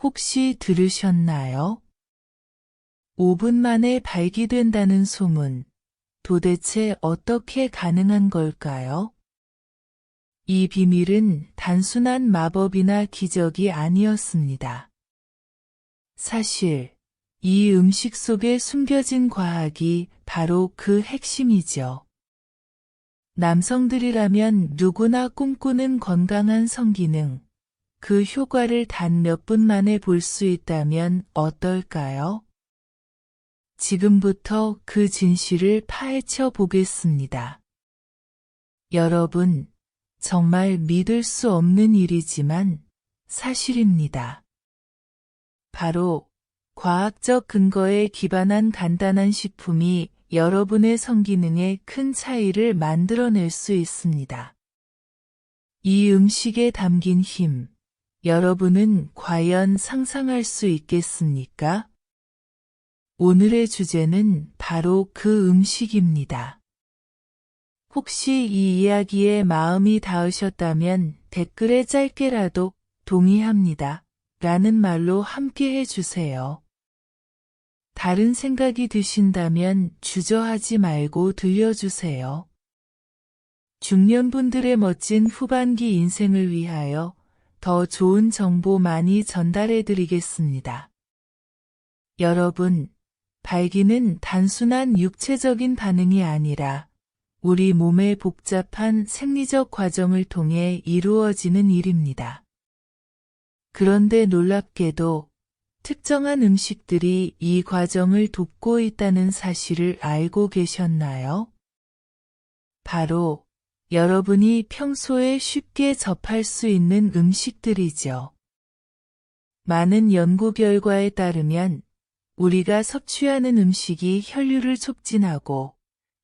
혹시 들으셨나요? 5분 만에 발기된다는 소문. 도대체 어떻게 가능한 걸까요? 이 비밀은 단순한 마법이나 기적이 아니었습니다. 사실, 이 음식 속에 숨겨진 과학이 바로 그 핵심이죠. 남성들이라면 누구나 꿈꾸는 건강한 성기능, 그 효과를 단 몇 분 만에 볼 수 있다면 어떨까요? 지금부터 그 진실을 파헤쳐 보겠습니다. 여러분, 정말 믿을 수 없는 일이지만 사실입니다. 바로 과학적 근거에 기반한 간단한 식품이 여러분의 성기능에 큰 차이를 만들어낼 수 있습니다. 이 음식에 담긴 힘, 여러분은 과연 상상할 수 있겠습니까? 오늘의 주제는 바로 그 음식입니다. 혹시 이 이야기에 마음이 닿으셨다면 댓글에 짧게라도 동의합니다. 라는 말로 함께 해주세요. 다른 생각이 드신다면 주저하지 말고 들려주세요. 중년분들의 멋진 후반기 인생을 위하여 더 좋은 정보 많이 전달해 드리겠습니다. 여러분, 발기는 단순한 육체적인 반응이 아니라 우리 몸의 복잡한 생리적 과정을 통해 이루어지는 일입니다. 그런데 놀랍게도 특정한 음식들이 이 과정을 돕고 있다는 사실을 알고 계셨나요? 바로 여러분이 평소에 쉽게 접할 수 있는 음식들이죠. 많은 연구 결과에 따르면 우리가 섭취하는 음식이 혈류를 촉진하고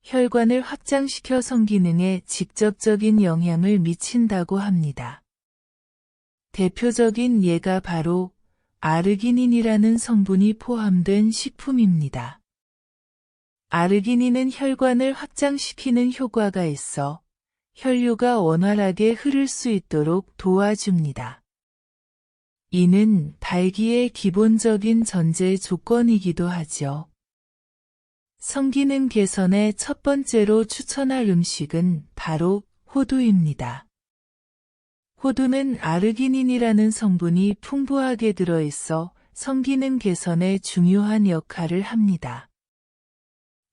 혈관을 확장시켜 성기능에 직접적인 영향을 미친다고 합니다. 대표적인 예가 바로 아르기닌이라는 성분이 포함된 식품입니다. 아르기닌은 혈관을 확장시키는 효과가 있어 혈류가 원활하게 흐를 수 있도록 도와줍니다. 이는 발기의 기본적인 전제 조건이기도 하죠. 성기능 개선의 첫 번째로 추천할 음식은 바로 호두입니다. 호두는 아르기닌이라는 성분이 풍부하게 들어있어 성기능 개선에 중요한 역할을 합니다.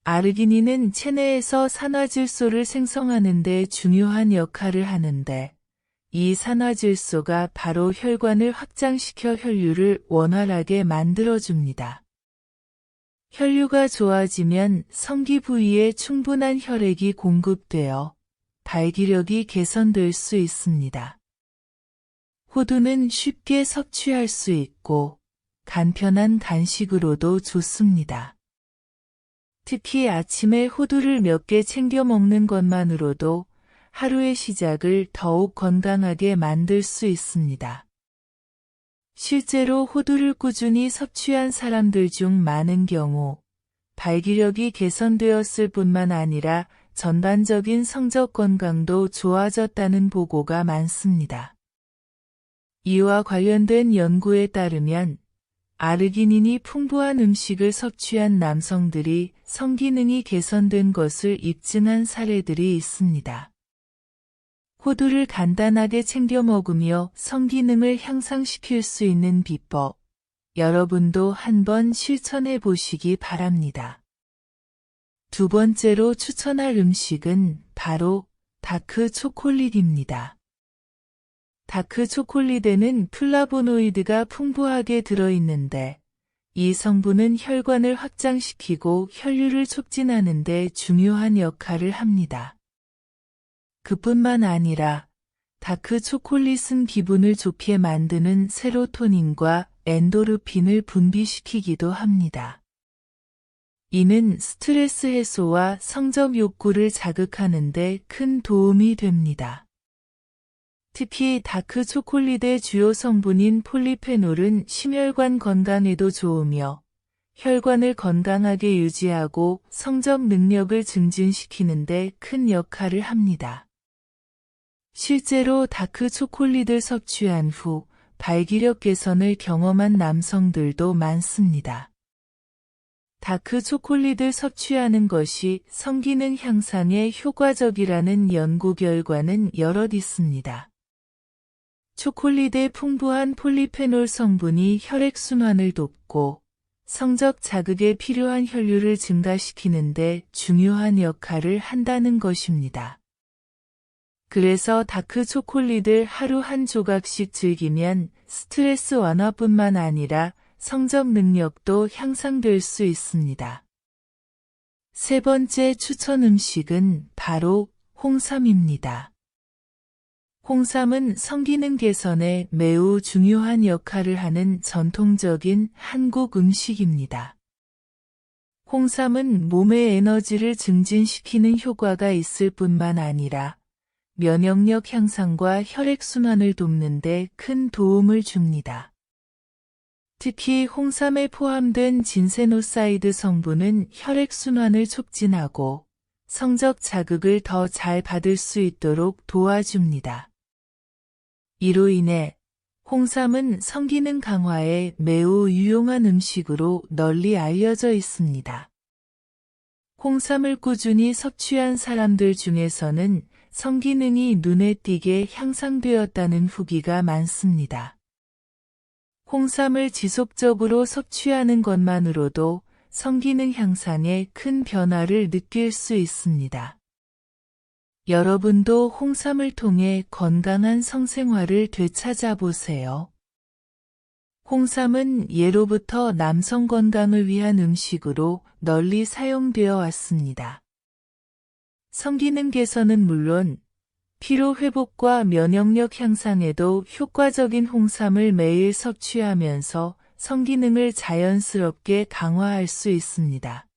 아르기닌은 체내에서 산화질소를 생성하는 데 중요한 역할을 하는데 이 산화질소가 바로 혈관을 확장시켜 혈류를 원활하게 만들어줍니다. 혈류가 좋아지면 성기 부위에 충분한 혈액이 공급되어 발기력이 개선될 수 있습니다. 호두는 쉽게 섭취할 수 있고 간편한 간식으로도 좋습니다. 특히 아침에 호두를 몇 개 챙겨 먹는 것만으로도 하루의 시작을 더욱 건강하게 만들 수 있습니다. 실제로 호두를 꾸준히 섭취한 사람들 중 많은 경우 발기력이 개선되었을 뿐만 아니라 전반적인 성적 건강도 좋아졌다는 보고가 많습니다. 이와 관련된 연구에 따르면 아르기닌이 풍부한 음식을 섭취한 남성들이 성기능이 개선된 것을 입증한 사례들이 있습니다. 호두를 간단하게 챙겨 먹으며 성기능을 향상시킬 수 있는 비법, 여러분도 한번 실천해 보시기 바랍니다. 두 번째로 추천할 음식은 바로 다크 초콜릿입니다. 다크 초콜릿에는 플라보노이드가 풍부하게 들어있는데 이 성분은 혈관을 확장시키고 혈류를 촉진하는 데 중요한 역할을 합니다. 그뿐만 아니라 다크 초콜릿은 기분을 좋게 만드는 세로토닌과 엔도르핀을 분비시키기도 합니다. 이는 스트레스 해소와 성적 욕구를 자극하는 데 큰 도움이 됩니다. 특히 다크 초콜릿의 주요 성분인 폴리페놀은 심혈관 건강에도 좋으며 혈관을 건강하게 유지하고 성적 능력을 증진시키는데 큰 역할을 합니다. 실제로 다크 초콜릿을 섭취한 후 발기력 개선을 경험한 남성들도 많습니다. 다크 초콜릿을 섭취하는 것이 성기능 향상에 효과적이라는 연구 결과는 여럿 있습니다. 초콜릿의 풍부한 폴리페놀 성분이 혈액순환을 돕고 성적 자극에 필요한 혈류를 증가시키는데 중요한 역할을 한다는 것입니다. 그래서 다크 초콜릿을 하루 한 조각씩 즐기면 스트레스 완화뿐만 아니라 성적 능력도 향상될 수 있습니다. 세 번째 추천 음식은 바로 홍삼입니다. 홍삼은 성기능 개선에 매우 중요한 역할을 하는 전통적인 한국 음식입니다. 홍삼은 몸의 에너지를 증진시키는 효과가 있을 뿐만 아니라 면역력 향상과 혈액순환을 돕는 데 큰 도움을 줍니다. 특히 홍삼에 포함된 진세노사이드 성분은 혈액순환을 촉진하고 성적 자극을 더 잘 받을 수 있도록 도와줍니다. 이로 인해 홍삼은 성기능 강화에 매우 유용한 음식으로 널리 알려져 있습니다. 홍삼을 꾸준히 섭취한 사람들 중에서는 성기능이 눈에 띄게 향상되었다는 후기가 많습니다. 홍삼을 지속적으로 섭취하는 것만으로도 성기능 향상에 큰 변화를 느낄 수 있습니다. 여러분도 홍삼을 통해 건강한 성생활을 되찾아 보세요. 홍삼은 예로부터 남성 건강을 위한 음식으로 널리 사용되어 왔습니다. 성기능 개선은 물론 피로 회복과 면역력 향상에도 효과적인 홍삼을 매일 섭취하면서 성기능을 자연스럽게 강화할 수 있습니다.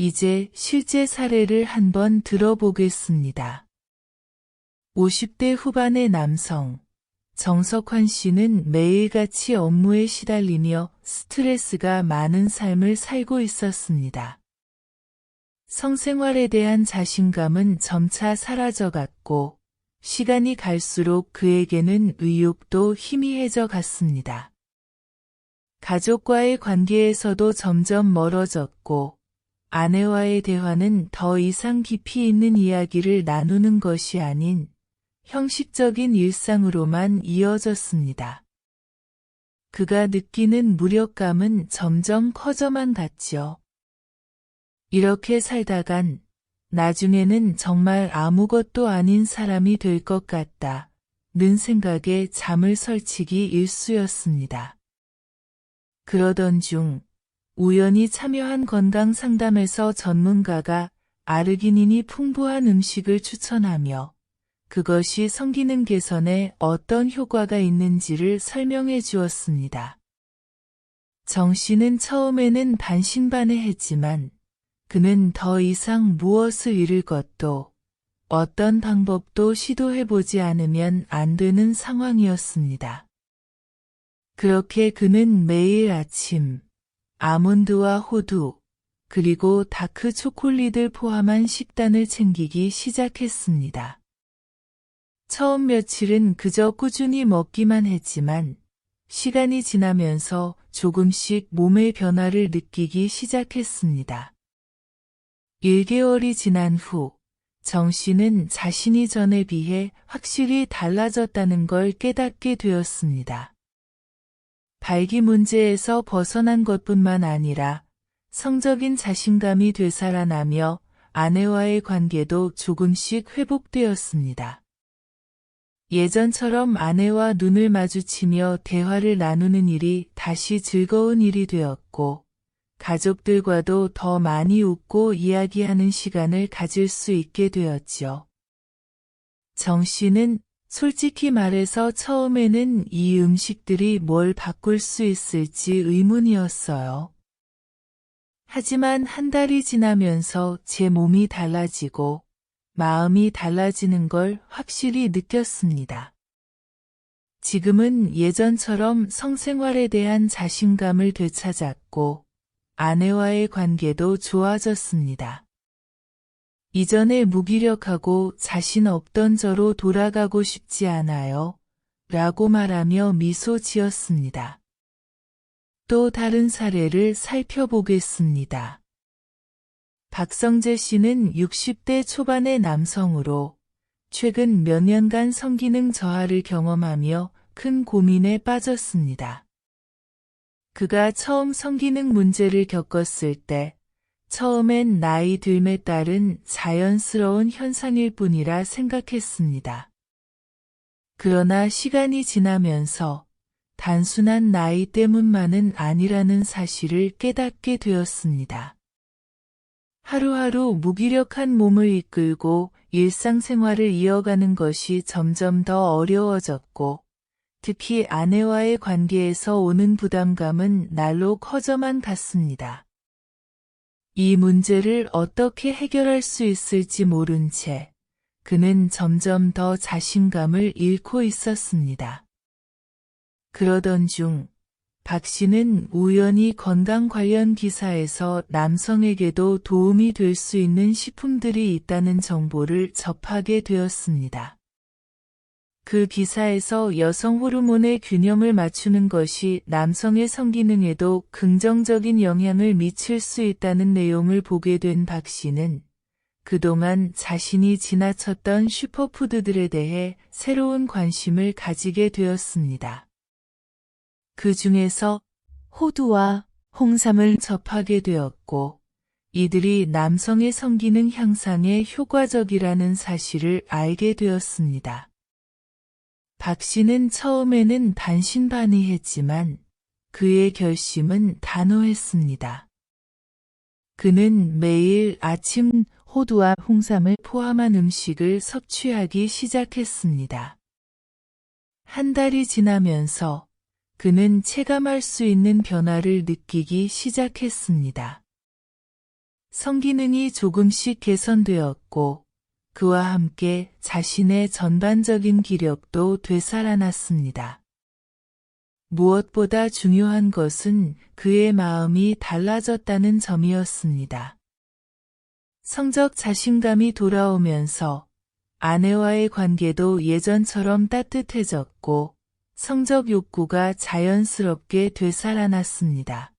이제 실제 사례를 한번 들어보겠습니다. 50대 후반의 남성 정석환 씨는 매일같이 업무에 시달리며 스트레스가 많은 삶을 살고 있었습니다. 성생활에 대한 자신감은 점차 사라져갔고 시간이 갈수록 그에게는 의욕도 희미해져 갔습니다. 가족과의 관계에서도 점점 멀어졌고 아내와의 대화는 더 이상 깊이 있는 이야기를 나누는 것이 아닌 형식적인 일상으로만 이어졌습니다. 그가 느끼는 무력감은 점점 커져만 갔죠. 이렇게 살다간 나중에는 정말 아무것도 아닌 사람이 될 것 같다. 는 생각에 잠을 설치기 일쑤였습니다. 그러던 중 우연히 참여한 건강 상담에서 전문가가 아르기닌이 풍부한 음식을 추천하며 그것이 성기능 개선에 어떤 효과가 있는지를 설명해 주었습니다. 정 씨는 처음에는 반신반의했지만 그는 더 이상 무엇을 잃을 것도 어떤 방법도 시도해보지 않으면 안 되는 상황이었습니다. 그렇게 그는 매일 아침 아몬드와 호두 그리고 다크 초콜릿을 포함한 식단을 챙기기 시작했습니다. 처음 며칠은 그저 꾸준히 먹기만 했지만 시간이 지나면서 조금씩 몸의 변화를 느끼기 시작했습니다. 1개월이 지난 후 정 씨는 자신이 전에 비해 확실히 달라졌다는 걸 깨닫게 되었습니다. 발기 문제에서 벗어난 것뿐만 아니라 성적인 자신감이 되살아나며 아내와의 관계도 조금씩 회복되었습니다. 예전처럼 아내와 눈을 마주치며 대화를 나누는 일이 다시 즐거운 일이 되었고, 가족들과도 더 많이 웃고 이야기하는 시간을 가질 수 있게 되었지요. 정 씨는 솔직히 말해서 처음에는 이 음식들이 뭘 바꿀 수 있을지 의문이었어요. 하지만 한 달이 지나면서 제 몸이 달라지고 마음이 달라지는 걸 확실히 느꼈습니다. 지금은 예전처럼 성생활에 대한 자신감을 되찾았고 아내와의 관계도 좋아졌습니다. 이전에 무기력하고 자신 없던 저로 돌아가고 싶지 않아요. 라고 말하며 미소 지었습니다. 또 다른 사례를 살펴보겠습니다. 박성재 씨는 60대 초반의 남성으로 최근 몇 년간 성기능 저하를 경험하며 큰 고민에 빠졌습니다. 그가 처음 성기능 문제를 겪었을 때 처음엔 나이 들에 따른 자연스러운 현상일 뿐이라 생각했습니다. 그러나 시간이 지나면서 단순한 나이 때문만은 아니라는 사실을 깨닫게 되었습니다. 하루하루 무기력한 몸을 이끌고 일상생활을 이어가는 것이 점점 더 어려워졌고, 특히 아내와의 관계에서 오는 부담감은 날로 커져만 갔습니다. 이 문제를 어떻게 해결할 수 있을지 모른 채 그는 점점 더 자신감을 잃고 있었습니다. 그러던 중, 박 씨는 우연히 건강 관련 기사에서 남성에게도 도움이 될 수 있는 식품들이 있다는 정보를 접하게 되었습니다. 그 기사에서 여성 호르몬의 균형을 맞추는 것이 남성의 성기능에도 긍정적인 영향을 미칠 수 있다는 내용을 보게 된 박 씨는 그동안 자신이 지나쳤던 슈퍼푸드들에 대해 새로운 관심을 가지게 되었습니다. 그 중에서 호두와 홍삼을 접하게 되었고, 이들이 남성의 성기능 향상에 효과적이라는 사실을 알게 되었습니다. 박 씨는 처음에는 반신반의했지만 그의 결심은 단호했습니다. 그는 매일 아침 호두와 홍삼을 포함한 음식을 섭취하기 시작했습니다. 한 달이 지나면서 그는 체감할 수 있는 변화를 느끼기 시작했습니다. 성기능이 조금씩 개선되었고 그와 함께 자신의 전반적인 기력도 되살아났습니다. 무엇보다 중요한 것은 그의 마음이 달라졌다는 점이었습니다. 성적 자신감이 돌아오면서 아내와의 관계도 예전처럼 따뜻해졌고 성적 욕구가 자연스럽게 되살아났습니다.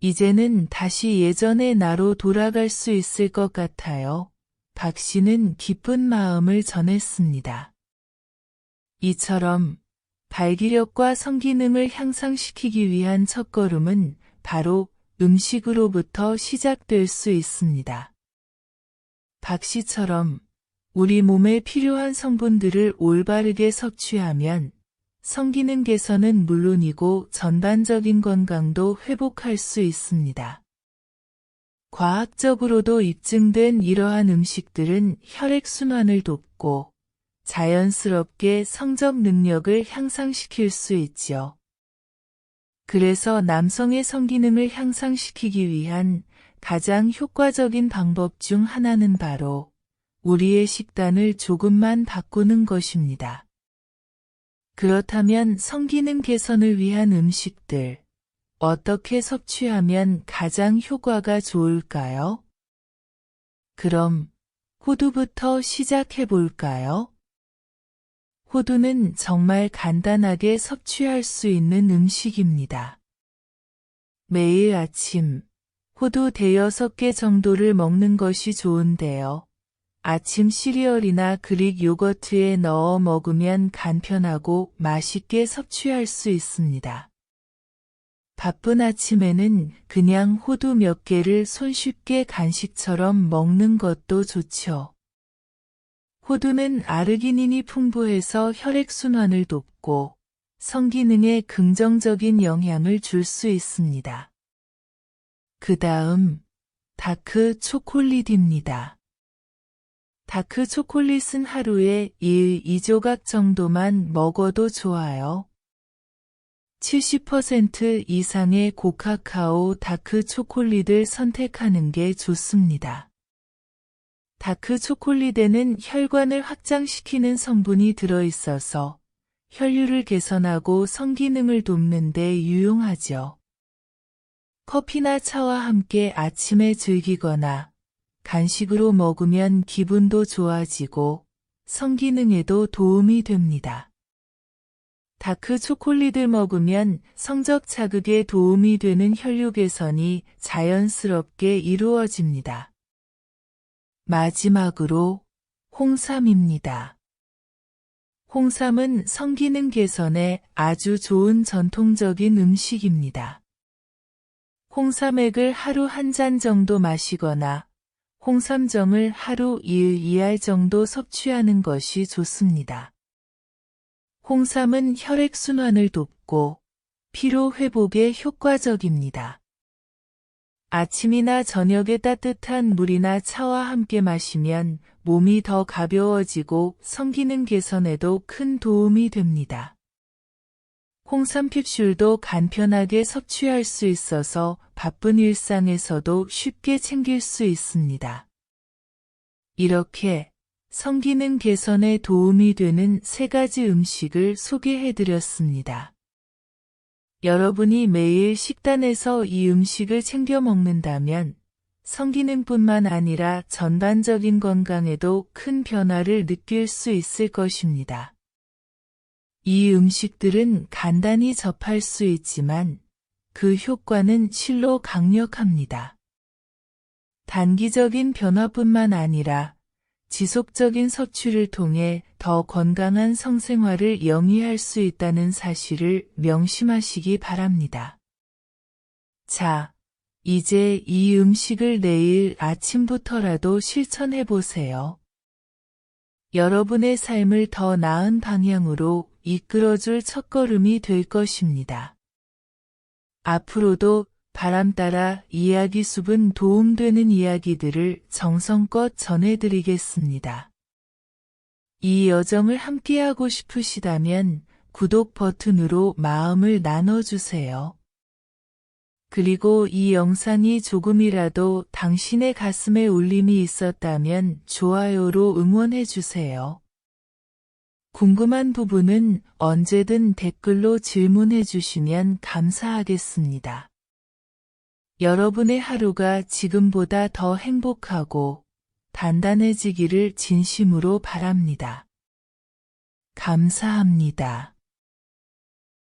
이제는 다시 예전의 나로 돌아갈 수 있을 것 같아요. 박 씨는 기쁜 마음을 전했습니다. 이처럼 발기력과 성기능을 향상시키기 위한 첫걸음은 바로 음식으로부터 시작될 수 있습니다. 박 씨처럼 우리 몸에 필요한 성분들을 올바르게 섭취하면 성기능 개선은 물론이고 전반적인 건강도 회복할 수 있습니다. 과학적으로도 입증된 이러한 음식들은 혈액순환을 돕고 자연스럽게 성적 능력을 향상시킬 수 있지요. 그래서 남성의 성기능을 향상시키기 위한 가장 효과적인 방법 중 하나는 바로 우리의 식단을 조금만 바꾸는 것입니다. 그렇다면 성기능 개선을 위한 음식들, 어떻게 섭취하면 가장 효과가 좋을까요? 그럼 호두부터 시작해 볼까요? 호두는 정말 간단하게 섭취할 수 있는 음식입니다. 매일 아침 호두 대여섯 개 정도를 먹는 것이 좋은데요. 아침 시리얼이나 그릭 요거트에 넣어 먹으면 간편하고 맛있게 섭취할 수 있습니다. 바쁜 아침에는 그냥 호두 몇 개를 손쉽게 간식처럼 먹는 것도 좋죠. 호두는 아르기닌이 풍부해서 혈액순환을 돕고 성기능에 긍정적인 영향을 줄 수 있습니다. 그 다음, 다크 초콜릿입니다. 다크 초콜릿은 하루에 1, 2조각 정도만 먹어도 좋아요. 70% 이상의 고카카오 다크 초콜릿을 선택하는 게 좋습니다. 다크 초콜릿에는 혈관을 확장시키는 성분이 들어있어서 혈류를 개선하고 성기능을 돕는 데 유용하죠. 커피나 차와 함께 아침에 즐기거나 간식으로 먹으면 기분도 좋아지고 성기능에도 도움이 됩니다. 다크 초콜릿을 먹으면 성적 자극에 도움이 되는 혈류 개선이 자연스럽게 이루어집니다. 마지막으로 홍삼입니다. 홍삼은 성기능 개선에 아주 좋은 전통적인 음식입니다. 홍삼액을 하루 한 잔 정도 마시거나 홍삼정을 하루 1, 2알 정도 섭취하는 것이 좋습니다. 홍삼은 혈액순환을 돕고 피로 회복에 효과적입니다. 아침이나 저녁에 따뜻한 물이나 차와 함께 마시면 몸이 더 가벼워지고 성기능 개선에도 큰 도움이 됩니다. 홍삼 캡슐도 간편하게 섭취할 수 있어서 바쁜 일상에서도 쉽게 챙길 수 있습니다. 이렇게 성기능 개선에 도움이 되는 세 가지 음식을 소개해 드렸습니다. 여러분이 매일 식단에서 이 음식을 챙겨 먹는다면 성기능뿐만 아니라 전반적인 건강에도 큰 변화를 느낄 수 있을 것입니다. 이 음식들은 간단히 접할 수 있지만 그 효과는 실로 강력합니다. 단기적인 변화뿐만 아니라 지속적인 섭취를 통해 더 건강한 성생활을 영위할 수 있다는 사실을 명심하시기 바랍니다. 자, 이제 이 음식을 내일 아침부터라도 실천해 보세요. 여러분의 삶을 더 나은 방향으로 이끌어줄 첫걸음이 될 것입니다. 앞으로도 바람 따라 이야기 숲은 도움되는 이야기들을 정성껏 전해드리겠습니다. 이 여정을 함께하고 싶으시다면 구독 버튼으로 마음을 나눠주세요. 그리고 이 영상이 조금이라도 당신의 가슴에 울림이 있었다면 좋아요로 응원해주세요. 궁금한 부분은 언제든 댓글로 질문해 주시면 감사하겠습니다. 여러분의 하루가 지금보다 더 행복하고 단단해지기를 진심으로 바랍니다. 감사합니다.